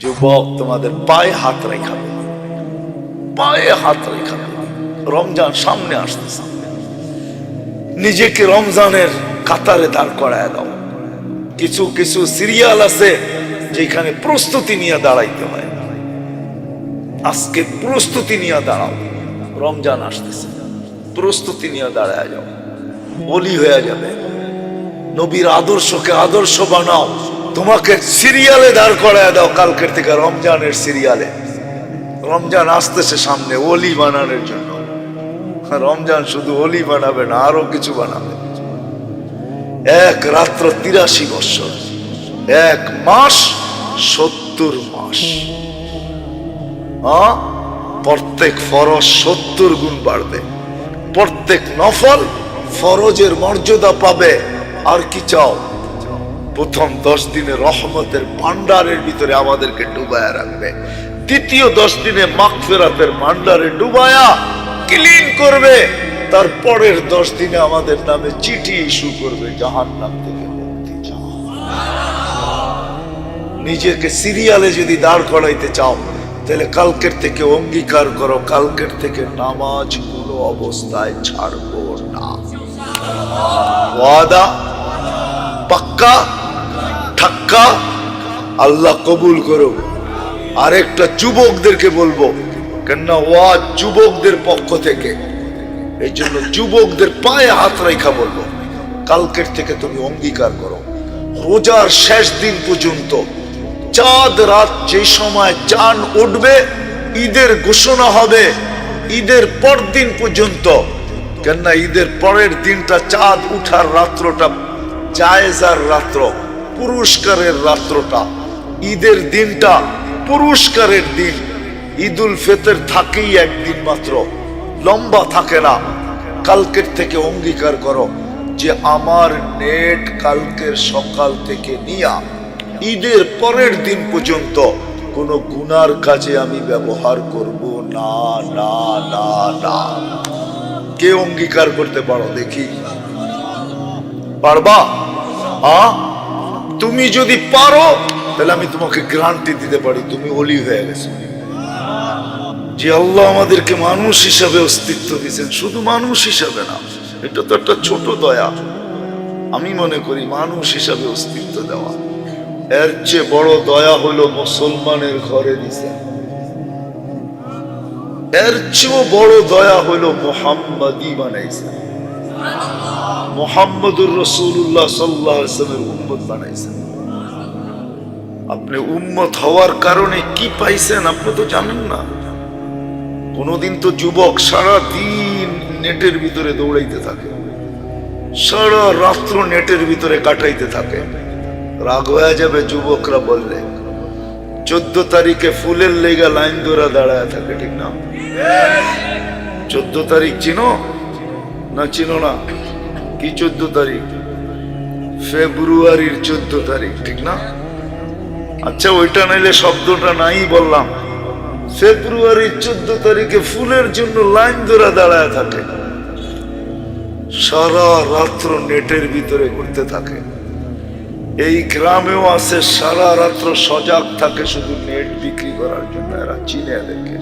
যুবক, তোমাদের পায়ে হাত রেখা পায়ে হাত রেখা রমজান সামনে আসতেছে। নিজেকে রমজানের কাতারে দাঁড় করায় দাও। কিছু কিছু সিরিয়াল আছে যেখানে প্রস্তুতি নিয়ে দাঁড়াইতে হয়। আজকে প্রস্তুতি নিয়ে দাঁড়াও। রমজান আসতেছে। প্রস্তুতি নিয়ে দাঁড়ায় যাও। বলি হয়ে যাবে। নবীর আদর্শকে আদর্শ বানাও। তোমাকে সিরিয়ালে দাঁড় করায় দাও কালকের থেকে রমজানের সিরিয়ালে। রমজান আসতেছে সামনে ওলি বানানোর জন্য। রমজান শুধু ওলি বানাবে না, আরও কিছু বানাবে। এক রাত্র তিরাশি বৎসর, এক মাস সত্তর মাস? প্রত্যেক ফরজ সত্তর গুণ বাড়বে। প্রত্যেক নফল ফরজের মর্যাদা পাবে। আর কি চাও? প্রথম দশ দিনে রহমতের ভান্ডারের ভিতরে আমাদেরকে ডুবায়া রাখবে। দ্বিতীয় দশ দিনে মাগফিরাতের ভান্ডারে ডুবায়া ক্লিন করবে। তারপরের দশ দিনে আমাদের নামে চিঠি ইস্যু করবে জাহান নাম থেকে মুক্তি চাও। নিজেকে সিরিয়ালে যদি দাঁড় করাইতে চাও, তাহলে কালকের থেকে অঙ্গীকার করো, কালকের থেকে নামাজ কোনো অবস্থায় ছাড়বো না। ওয়াদা? পাক্কা? ঠাক্কা আল্লাহ কবুল করো। আরেকটা যুবকদেরকে বলব, কেননা ওয়াজ যুবকদের পক্ষ থেকে। এই জন্য যুবকদের পায়ে হাত রেখা বলব, কালকের থেকে তুমি অঙ্গীকার করো। রোজার শেষ দিন পর্যন্ত চাঁদ রাত যে সময় চান উঠবে, ঈদের ঘোষণা হবে, ঈদের পর দিন পর্যন্ত। কেননা ঈদের পরের দিনটা চাঁদ উঠার রাত্রটা জায়েজার রাত্র। পুরস্কারের রাত্রটা, ঈদের দিনটা পুরস্কারের দিন। ঈদুল ফেতের থাকেই একদিন মাত্র, লম্বা থাকে না। কালকের থেকে অঙ্গীকার করো যে আমার নেট কালকের সকাল থেকে নিয়া, ঈদের পরের দিন পর্যন্ত কোনো গুনার কাজে আমি ব্যবহার করব না না না না। কে অঙ্গীকার করতে পারো দেখি? পারবা? আ? তুমি যদি পারো, তাহলে আমি তোমাকে গ্রান্টি দিতে পারি, তুমি অলি হয়ে গেছো। যে আল্লাহ আমাদেরকে মানুষ হিসাবে অস্তিত্ব দিয়েছেন, শুধু মানুষ হিসাবে না, এটা তো একটা ছোট দয়া। আমি মনে করি মানুষ হিসাবে অস্তিত্ব দেওয়া। এর চেয়ে বড় দয়া হলো মুসলমানের ঘরে দিছে এর চেয়েও বড় দয়া হলো মোহাম্মদই বানাইছে। মোহাম্মদুর রসুল্লাহ সাল্লাহ ইসলামের উম্মত বানাইছেন। আপনি উম্মত হওয়ার কারণে কি পাইছেন আপনি তো জানেন না। কোনোদিন তো যুবক সারা দিন নেটের ভিতরে দৌড়াইতে থাকে। সারা রাত্র নেটের ভিতরে কাটাইতে থাকে। রাগ হয়ে যাবে যুবকরা বললে। চোদ্দ তারিখে ফুলের লেগা লাইন ধরা দাঁড়ায় থাকে, ঠিক না? চোদ্দ তারিখ চিনো? না চিনো না? কি চোদ্দ তারিখ? ফেব্রুয়ারির চোদ্দ তারিখ, ঠিক না? আচ্ছা ওইটা নাইলে শব্দটা নাই বললাম। ফেব্রুয়ারির চোদ্দ তারিখে ফুলের জন্য লাইন ধরে দাঁড়ায় থাকে। সারা রাত্র নেটের ভিতরে ঘুরতে থাকে। এই গ্রামেও আছে সারা রাত্র সজাগ থাকে শুধু নেট বিক্রি করার জন্য, এরা চিনে দেখে।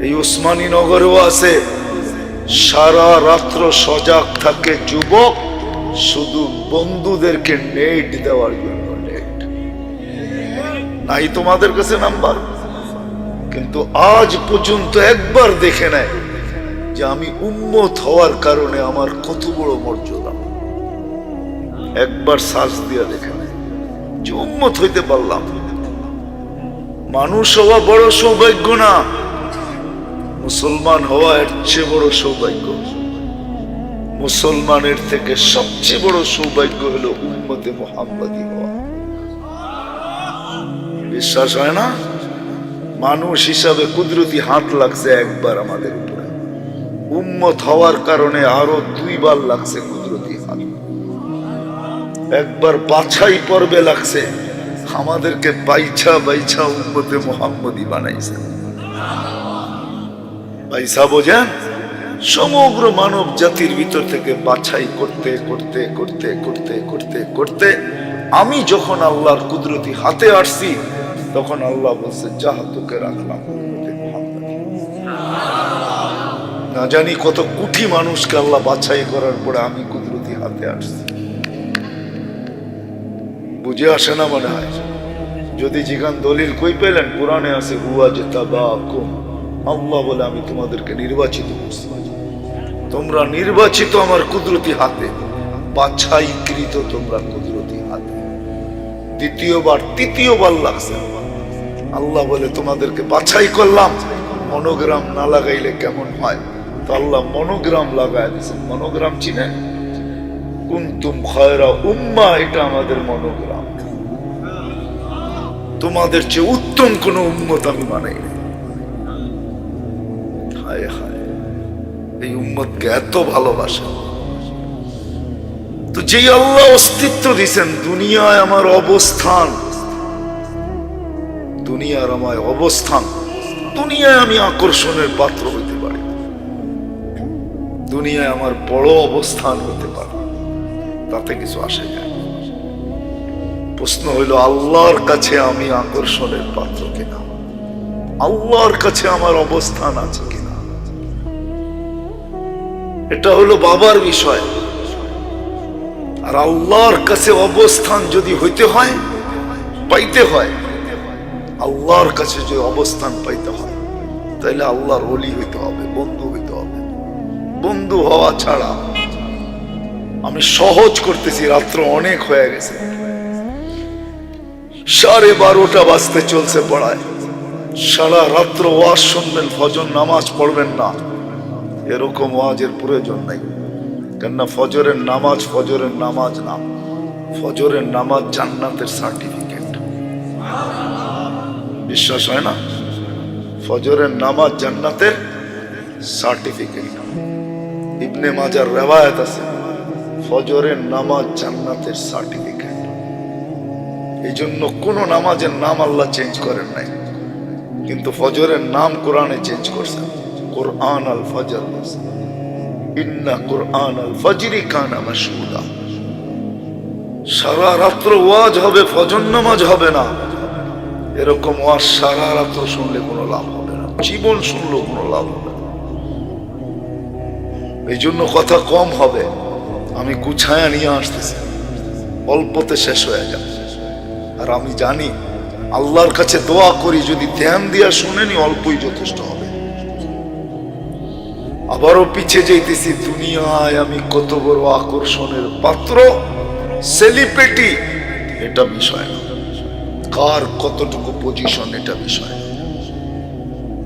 এই উসমানী নগরেও আছে। সারা রাত্র সজাগ থাকে যুবক, শুধু বন্ধুদেরকে নেট দেওয়ার জন্য নেট। নাই তোমাদের কাছে নাম্বার? কিন্তু আজ পর্যন্ত একবার দেখে নেয় যে আমি উন্মত হওয়ার কারণে আমার কত বড় মর্যাদা। একবার সার্চ দিয়ে দেখে নেয় যে উন্মত হইতে পারলাম। মানুষ হওয়া বড় সৌভাগ্য না। মুসলমান হওয়া এর চেয়ে বড় সৌভাগ্য। মুসলমানের থেকে সবচেয়ে বড় সৌভাগ্য হলো উম্মতে মোহাম্মদী হওয়া। বিশ্বাস হয় না? মানুষ হিসাবে কুদরতি হাত লাগছে একবার আমাদের উপরে। উম্মত হওয়ার কারণে আরও দুইবার লাগছে কুদরতি হাত। একবার বাছাই পর্বে লাগছে। আমাদেরকে বাইছা বাইছা উম্মতে মোহাম্মদী বানাইছে। বোঝেন সমগ্র মানব জাতির ভিতর থেকে বাছাই করতে করতে করতে করতে করতে করতে আমি যখন আল্লাহর কুদরতি হাতে আসছি, তখন আল্লাহ বলছে, যাহ তোকে রাখলাম না। জানি কত কুঠি মানুষকে আল্লাহ বাছাই করার পরে আমি কুদরতি হাতে আসছি। বুঝে আসে না মনে হয়? যদি জিগান দলিল কই পেলেন, কোরআনে আছে, হুয়া যে তাবাকুম আল্লাহ বলে আমি তোমাদেরকে নির্বাচিত করছি। তোমরা নির্বাচিত আমার কুদরতি হাতে, বাছাইকৃত তোমরা কুদরতি হাতে। দ্বিতীয়বার, তৃতীয়বার লাগছে। আল্লাহ বলে তোমাদেরকে বাছাই করলাম। মনোগ্রাম না লাগাইলে কেমন হয়? তো আল্লাহ মনোগ্রাম লাগায় দিয়েছেন। মনোগ্রাম চিনেন? কুন্তুম খয়রা উম্মা, এটা আমাদের মনোগ্রাম। তোমাদের চেয়ে উত্তম কোন উম্মত আমি বানাই নাই। হায় হায়। এই উম্মতকে এত ভালোবাসা। তো যেই আল্লাহ অস্তিত্ব দিছেন, দুনিয়ায় আমার অবস্থান। দুনিয়ার অবস্থান। দুনিয়ায় আমি আকর্ষণের পাত্র হইতে পারি। দুনিয়ায় আমার বড় অবস্থান হতে পারে। তাতে কিছু আসে না। প্রশ্ন হইল, আল্লাহর কাছে আমি আকর্ষণের পাত্র কিনা? আল্লাহর কাছে আমার অবস্থান আছে এটা হলো বাবার বিষয়। আর আল্লাহর কাছে অবস্থান যদি হইতে হয়, পাইতে হয়, আল্লাহর কাছে যদি অবস্থান পাইতে হয় তাহলে আল্লাহর অলি হইতে হবে, বন্ধু হইতে হবে। বন্ধু হওয়া ছাড়া আমি সহজ করতেছি, রাত্র অনেক হয়ে গেছে। সাড়ে বারোটা বাজতে চলছে পড়ায়। সারা রাত্র ওয়াজ শুনবেন, ফজর নামাজ পড়বেন না। এরকম ওয়াজের প্রয়োজন নাই। কেননা ফজরের নামাজ ফজরের নামাজ না। ফজরের নামাজ জান্নাতের সার্টিফিকেট। বিশ্বাস হয় না? ফজরের নামাজ জান্নাতের সার্টিফিকেট। ইবনে মাজার রেওয়ায়ত আছে, ফজরের নামাজ জান্নাতের সার্টিফিকেট। এই জন্য কোন নামাজের নাম আল্লাহ চেঞ্জ করেন নাই। কিন্তু ফজরের নাম কোরআনে চেঞ্জ করছেন কোরআন আল ফজর। ইন্না কোরআন আল ফজরি কানা মাসহুদা সারা রাত্র ওয়াজ হবে, ফজর নামাজ হবে না। এরকম ওয়াজ সারা রাত্র শুনলে কোনো লাভ হবে না। জীবন শুনলেও কোনো লাভ হবে না। এই জন্য কথা কম হবে। আমি গুছায়া নিয়ে আসতেছি। অল্পতে শেষ হয়ে যাবে। আর আমি জানি, আল্লাহর কাছে দোয়া করি, যদি ধ্যান দিয়া শুনেনি, অল্পই যথেষ্ট হবে। আবারও পিছে যাইতেছি। দুনিয়ায় আমি কত বড় আকর্ষণের পাত্র। সেলিব্রিটি এটা বিষয় না। কার কতটুকু পজিশন এটা বিষয়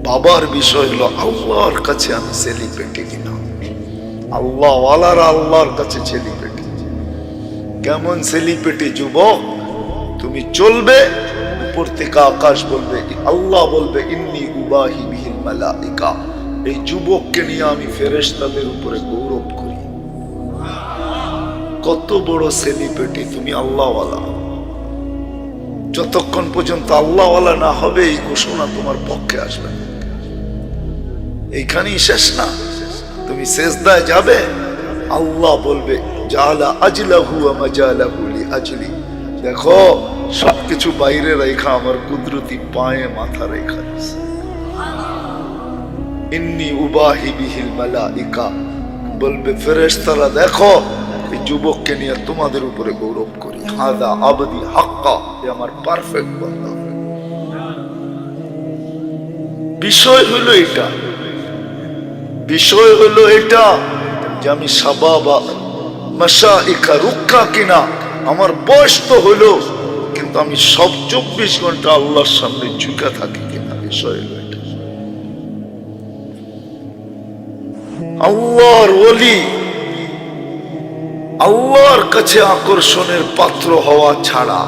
বাবার বিষয় হলো আল্লাহর কাছে আমি সেলিব্রিটি কিনা। আল্লাহ ওয়ালারা আল্লাহর কাছে সেলিব্রিটি কেমন সেলিব্রিটি যুবক? তুমি চলবে, উপর থেকে আকাশ বলবে, আল্লাহ বলবে, ইন্নি উবাহি বিহিল মালাইকা। এই যুবককে নিয়ে আমি ফেরেশতাদের উপরে গৌরব করি। কত বড় সেলিব্রিটি তুমি আল্লাহওয়ালা। যতক্ষণ পর্যন্ত আল্লাহওয়ালা না হবে, এই ঘোষণা তোমার পক্ষে আসবে এইখানেই শেষ না? তুমি শেষদায় যাবে? আল্লাহ বলবে, জালা আজলাহু আমাজালাহু লি আজলি দেখো, সবকিছু বাইরে রেখা আমার কুদরতি পায়ে মাথা রেখা দিছে ইন্নি উবাহি বিহিল মালাইকা বলবে ফেরেশতারা, দেখো, এই যুবককে নিয়ে তোমাদের উপরে গৌরব করি। হাদা আবদি হাক্কা, এ আমার পারফেক্ট বন্ধা। বিষয় হলো এটা। বিষয় হলো এটা যে আমি সাবাবা মাসা ইকা রুক্ষা কিনা, আমার বয়স তো হলো, কিন্তু আমি সব চব্বিশ ঘণ্টা আল্লাহর সামনে ঝুঁকে থাকি কিনা, বিষয় হলো আল্লাহর ওলি, আল্লাহর কাছে আকর্ষণের পাত্র হওয়া ছাড়া,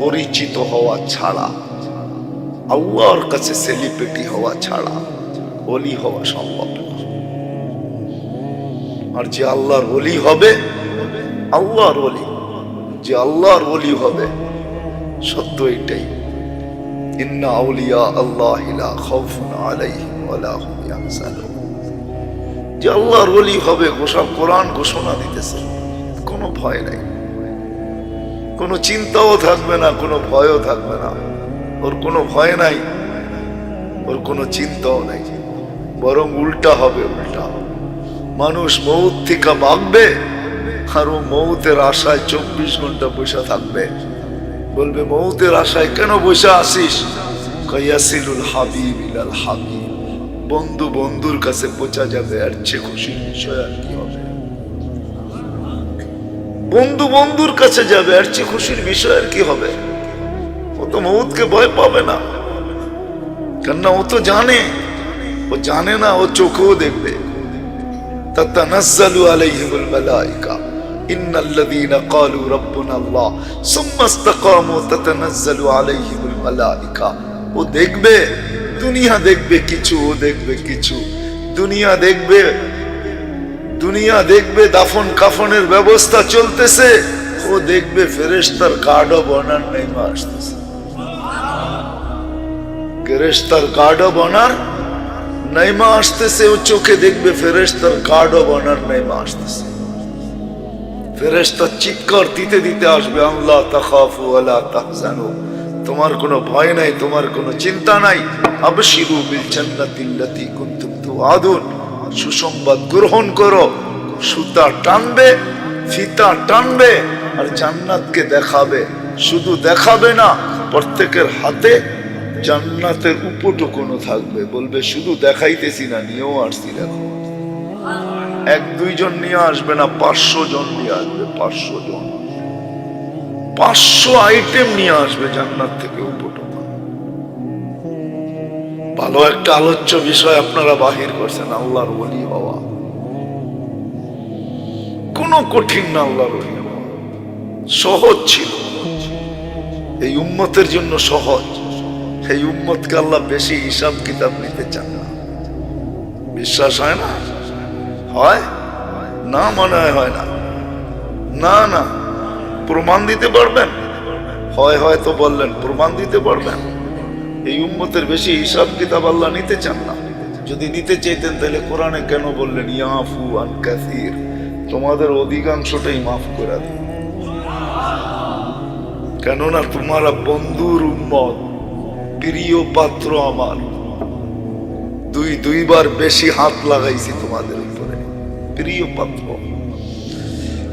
পরিচিত হওয়া ছাড়া, আল্লাহর কাছে সেলিব্রিটি হওয়া ছাড়া অলি হওয়া সম্ভব আর যে আল্লাহর অলি হবে, আল্লাহর অলি যে আল্লাহর অলি হবে, সত্য এটাই। ইন্না আউলিয়া আল্লাহ খাউফুন আলাইহিম ওয়ালা হুম ইয়াহজানুন। যে আল্লাহর অলি হবে ঘোষণা কোরআন ঘোষণা দিতেছে। কোনো ভয় নাই। কোনো চিন্তাও থাকবে না, কোনো ভয়ও থাকবে না। ওর কোনো ভয় নাই, ওর কোনো চিন্তাও নাই। বরং উল্টা হবে, উল্টা। মানুষ মৌত থেকে ভাগবে আর ও মৌতের আশায় চব্বিশ ঘণ্টা বসে থাকবে। বলবে, মৌতের আশায় কেন বসে আসিস কয়াসিলুল হাবিব ইলাল হাবিব। বন্ধু বন্ধুর কাছে পৌঁছা যাবে আর চেয়ে খুশির বিষয় আর কি হবে বন্ধু বন্ধুর কাছে যাবে আর চেয়ে খুশির বিষয় আর কি হবে ও তো মৌতকে ভয় পাবে না কেননা ও তো জানে ও জানে না ও চোখেও দেখবে تتنزل عليهم الملائكة إن الذين قالوا ربنا الله ثم استقاموا تتنزل عليهم الملائكة ও দেখবে দুনিয়া দেখবে কিছু, ও দেখবে কিছু। দুনিয়া দেখবে দুনিয়া দেখবে দাফন কাফনের ব্যবস্থা চলতেছে, ও দেখবে ফেরেশতার গার্ডও বনার নেমে আসতেছে। ফেরেশতার গার্ডও বনার নাইমা আসতেছে, ও চোখে দেখবে ফেরেশতার গার্ডও বনার নাইমা আসতেছে। ফেরেশতা চিৎকার দিতে দিতে আসবে, আল্লাহ তাখাফু আলা তাহজানু। তোমার কোনো ভয় নাই, তোমার কোনো চিন্তা নাই। আবশিরু বিল জান্নাতিল্লাতি কুনতুম তুআদুন। সুসংবাদ গ্রহণ করো, সুতা টানবে, ফিতা টানবে, আর জান্নাতকে দেখাবে। শুধু দেখাবে না, প্রত্যেকের হাতে জান্নাতের উপটুকুনো থাকবে। বলবে, শুধু দেখাইতেছি না, নিয়েও আসছি দেখো এক দুইজন নিয়ে আসবে না, পাঁচশো জন নিয়ে আসবে, পাঁচশো জন। পাঁচশো আইটেম নিয়ে আসবে জান্নাত থেকে ভালো একটা আলোচ্য বিষয় আপনারা বাহির করছেন, আল্লাহর বলি হওয়া। কোন কঠিন না আল্লাহর সহজ ছিল। এই উম্মতের জন্য সহজ। এই উম্মতকে আল্লাহ বেশি হিসাব কিতাব নিতে চান না। বিশ্বাস হয় না? হয়? না মনে হয় না। না না। প্রমাণ দিতে পারবেন? হয় হয় তো বললেন, প্রমাণ দিতে পারবেন। এই উম্মতের বেশি হিসাব কিতাব আল্লাহ নিতে চান না। যদি নিতে চাইতেন তাহলে কোরআনে কেন বললেন, ইয়াফু আন কাসির? তোমাদের অধিকাংশটাই মাফ করে দিন। কেননা তোমারা বন্ধুর উম্মত, প্রিয় পাত্র আমার। দুই, দুইবার বেশি হাত লাগাইছি তোমাদের উপরে। প্রিয় পাত্র।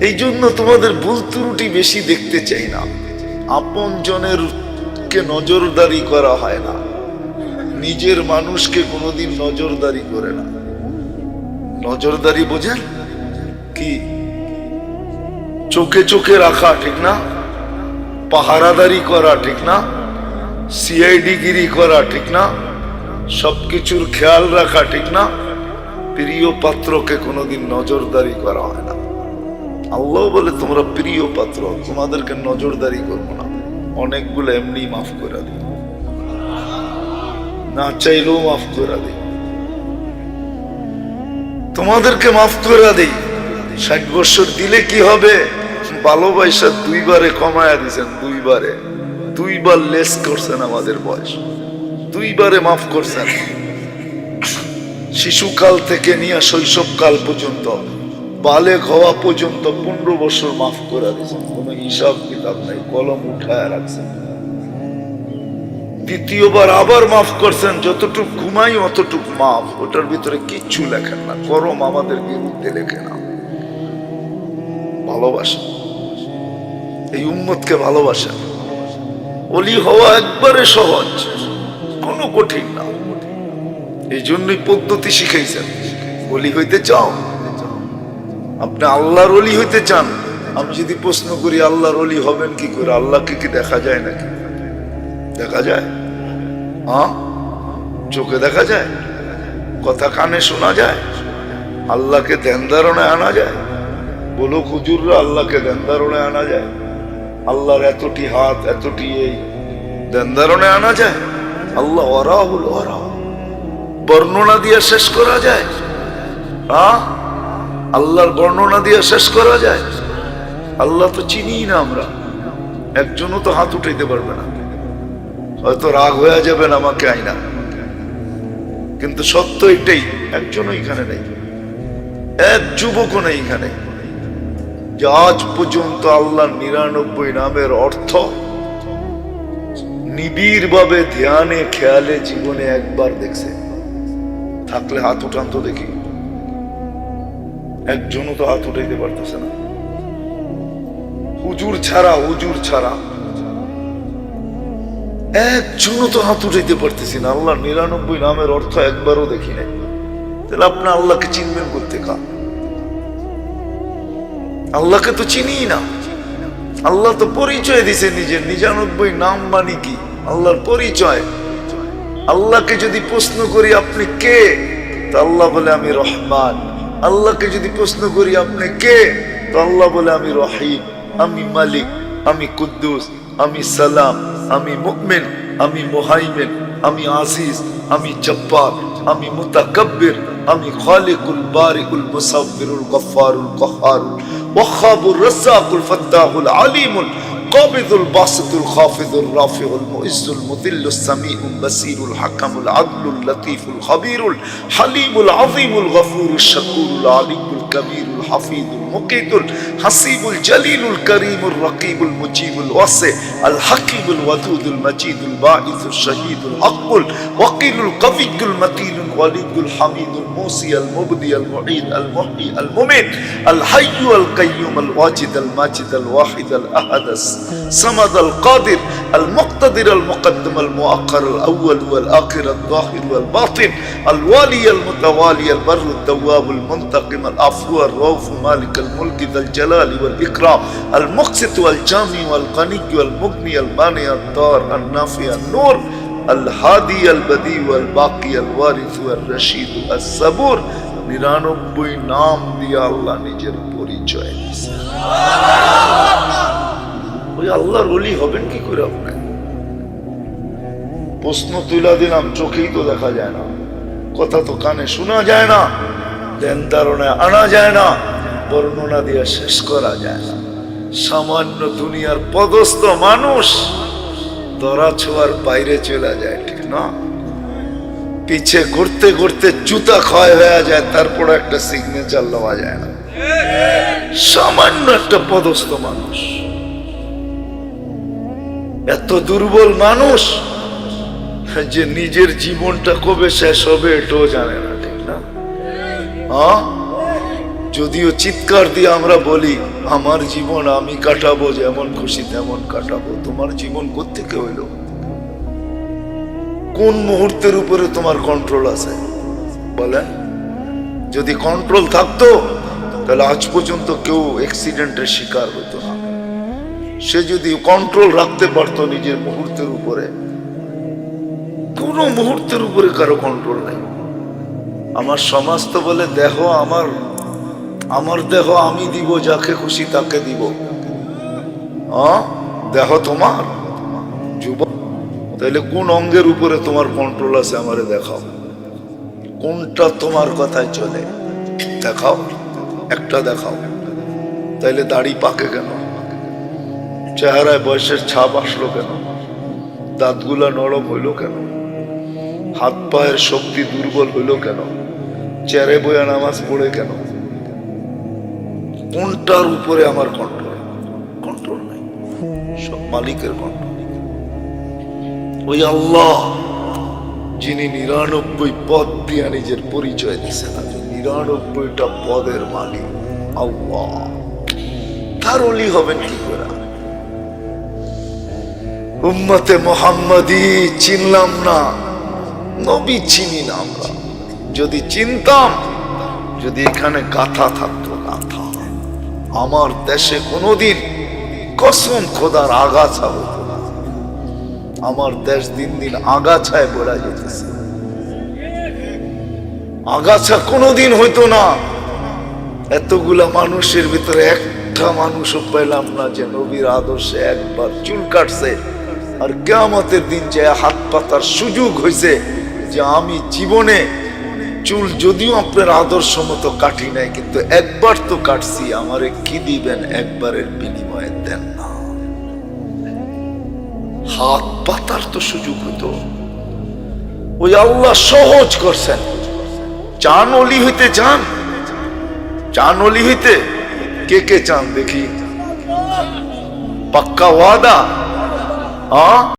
এই জন্য তোমাদের ভুল ত্রুটি বেশি দেখতে চাই না। আপন জনের কে নজরদারি করা হয় না। নিজের মানুষকে কোনোদিন নজরদারি করে না। নজরদারি বোঝেন? কি? চোখে চোখে রাখা, ঠিক না? পাহারাদারি করা, ঠিক না? সিআইডি গিরি করা, ঠিক না? সবকিছুর খেয়াল রাখা, ঠিক না? প্রিয় পাত্রকে কোনোদিন নজরদারি করা হয় না। আল্লাহ বলে, তোমরা প্রিয় পাত্র, তোমাদেরকে নজরদারি করব না। অনেকগুলো এমনি মাফ করে দিই না চাইলেও মাফ করে দিই তোমাদেরকে মাফ করে দিই। ষাট বছর দিলে কি হবে? ভালোবাসা দুইবারে কমায়া দিছেন, দুইবারে। দুইবার লেস করছেন আমাদের বয়স। দুইবারে মাফ করছেন। শিশুকাল থেকে নিয়ে শৈশবকাল পর্যন্ত বালেক হওয়া পর্যন্ত পনেরো বছর মাফ করে দিয়েছেন। কোনো হিসাব কিতাব নাই, কলম উঠায় রাখছেন। দ্বিতীয়বার আবার মাফ করছেন, যতটুক ঘুমাই অতটুক মাফ। ওটার ভিতরে কিচ্ছু লেখেন না, করম আমাদের বিরুদ্ধে লেখে না। ভালোবাসা এই উম্মতকে ভালোবাসা অলি হওয়া একবারে সহজ, কোনো কঠিন না। এই জন্যই পদ্ধতি শিখাইছেন। অলি হইতে চাও? আপনি আল্লাহর অলি হইতে চান। আমি যদি প্রশ্ন করি, আল্লাহর অলি হবেন কি করে? আল্লাহকে কি দেখা যায় নাকি? দেখা যায়? হ্যাঁ চোখে দেখা যায়? কথা কানে শোনা যায়? আল্লাহকে ধ্যান ধারণে আনা যায়? বলো খুজুররা আল্লাহকে ধ্যান আনা যায়? আল্লাহর এতটি হাত, এতটি এই ধ্যান আনা যায়? আল্লাহ ওরাহুল ওরা বর্ণনা দিয়ে শেষ করা যায়? হ্যাঁ আল্লাহর বর্ণনা দিয়ে শেষ করা যায়। আল্লাহ তো চিনি না আমরা। একজনও তো হাত উঠাইতে পারবে না। হয়তো রাগ হয়ে যাবেন আমাকে আইনা। কিন্তু সত্য এটাই, একজনও এখানে নেই। এক যুবকও নেই এখানে। যে আজ পর্যন্ত আল্লাহ নিরানব্বই নামের অর্থ নিবিড় ভাবে ধ্যানে, খেয়ালে, জীবনে একবার দেখছে। থাকলে হাত উঠান তো দেখি। একজনও তো হাত উঠাইতে পারতেছে না। হুজুর ছাড়া হুজুর ছাড়া। একজনও তো হাত উঠাইতে পারতেছি না। আল্লাহ নিরানব্বই নামের অর্থ একবারও দেখি নাই। তাহলে আপনি আল্লাহকে চিনবেন করতে কা আল্লাহকে তো চিনি না। আল্লাহ তো পরিচয় দিছে নিজের। নিরানব্বই নাম মানে কি? আল্লাহর পরিচয়। আল্লাহকে যদি প্রশ্ন করি, আপনি কে? তো আল্লাহ বলে, আমি রহমান। আল্লাহকে যদি প্রশ্ন করি, আপনি কে? তো আল্লাহ বলে, আমি রহিম, আমি মালিক, আমি কুদ্দুস, আমি সালাম, আমি মুকমিন আমি মোহাইমেন, আমি আজিজ, আমি জব্বার, আমি মুতাকাব্বির, আমি খালিকুল বারিকুল মুসাব্বিরুল গফফারুল কহারুল ওয়াখাবুর রাজ্জাকুল ফাত্তাহুল আলিমুল قابض الباسط الخافض الرافع المعز المذل السميع البصير الحكم العدل اللطيف الخبير الحليم العظيم الغفور الشكور العلي الكبير الحفيظ المقيت الحسيب الجليل الكريم الرقيب المجيب الواسع الحكيم الودود المجيد الباعث الشهيد الحق الوكيل القوي المتين الولي الحميد الموصي المبدي المعيد المحيي المميت الحي القيوم الواجد الماجد الواحد الأحد الصمد القادر المقتدر المقدم المؤخر الأول والآخر الظاهر والباطن الوالي المتوالي البر التواب المنتقم العفو الرؤوف مالك الملك ذا الجلال والاكرام المقسط والجامع والغني والمغني المانع الضار النافع النور الهادي البديع والباقي الوارث والرشيد الصبور নিরানব্বই নাম দিয়ে আল্লাহ নিজের পরিচয় দিয়েছে ওই আল্লাহর অলি হবেন কি করে আপনি প্রশ্ন তুলা দিলাম চোখেই তো দেখা যায় না কথা তো কানে শোনা যায় না ধ্যান ধারণায় আনা যায় না, বর্ণনা দিয়ে শেষ করা যায় না। সামান্য দুনিয়ার পদস্থ মানুষ ধরা ছোঁয়ার বাইরে চলে যায়, ঠিক না? পিছে ঘুরতে ঘুরতে জুতা ক্ষয় হয়ে যায় তারপর একটা সিগনেচার লওয়া যায় না। সামান্য একটা পদস্থ মানুষ। এত দুর্বল মানুষ যে নিজের জীবনটা কবে শেষ হবে এটাও জানে না। যদিও চিৎকার দিয়ে আমরা বলি, আমার জীবন আমি কাটাবো, যেমন খুশি তেমন কাটাবো। তোমার জীবন কোথেকে হইল? কোন মুহূর্তের উপরে তোমার কন্ট্রোল আছে? বলেন। যদি কন্ট্রোল থাকতো, তাহলে আজ পর্যন্ত কেউ অ্যাক্সিডেন্টের শিকার হতো না। সে যদি কন্ট্রোল রাখতে পারতো নিজের মুহূর্তের উপরে, কোন মুহূর্তের উপরে কারও কন্ট্রোল নাই। আমার সমাজ তো বলে দেহ আমার আমার দেহ আমি দিব, যাকে খুশি তাকে দিব? দেহ তোমার? যুবক তাহলে কোন অঙ্গের উপরে তোমার কন্ট্রোল আছে আমারে দেখাও। কোনটা তোমার কথায় চলে, দেখাও। একটা দেখাও। তাইলে দাড়ি পাকে কেন? চেহারায় বয়সের ছাপ আসলো কেন? দাঁতগুলা নরম হইল কেন? হাত পায়ের শক্তি দুর্বল হইল কেন? চেরে বয়া নামাজ পড়ে কেন? কোনটার উপরে আমার কন্ট্রোল কন্ট্রোল নাই। সব মালিকের কন্ট্রোল ওই আল্লাহ, যিনি নিরানব্বই পদ দিয়া নিজের পরিচয় দিচ্ছেন নিরানব্বইটা পদের মালিক আল্লাহ। তার অলি হবেন কি করে? উম্মতে মোহাম্মদি চিনলাম না, নবী চিনি না আমরা। যদি চিনতাম যদি এখানে গাথা থাকতো, গাথা। আমার দেশে কোনোদিন কসম খোদার আগাছা হতো না। আমার দেশ দিন দিন আগাছায় বেড়া যেতেছে। আগাছা কোনোদিন হইতো না। এতগুলা মানুষের ভিতরে একটা মানুষও পেলাম না যে নবীর আদর্শে একবার চুল কাটছে আর কেয়ামতের দিন যে হাত পাতার সুযোগ হয়েছে যে আমি জীবনে চুল যদিও আপনার আদর্শ মতো কাটি নাই, কিন্তু একবার তো কাটছি, আমারে কি দিবেন একবারের বিনিময়ে দেন না। হাত পাতার তো সুযোগ হতো। ওই আল্লাহ সহজ করছেন। চান অলি হইতে চান। চান অলি হইতে কে কে চান দেখি? পাক্কা ওয়াদা? হ্যাঁ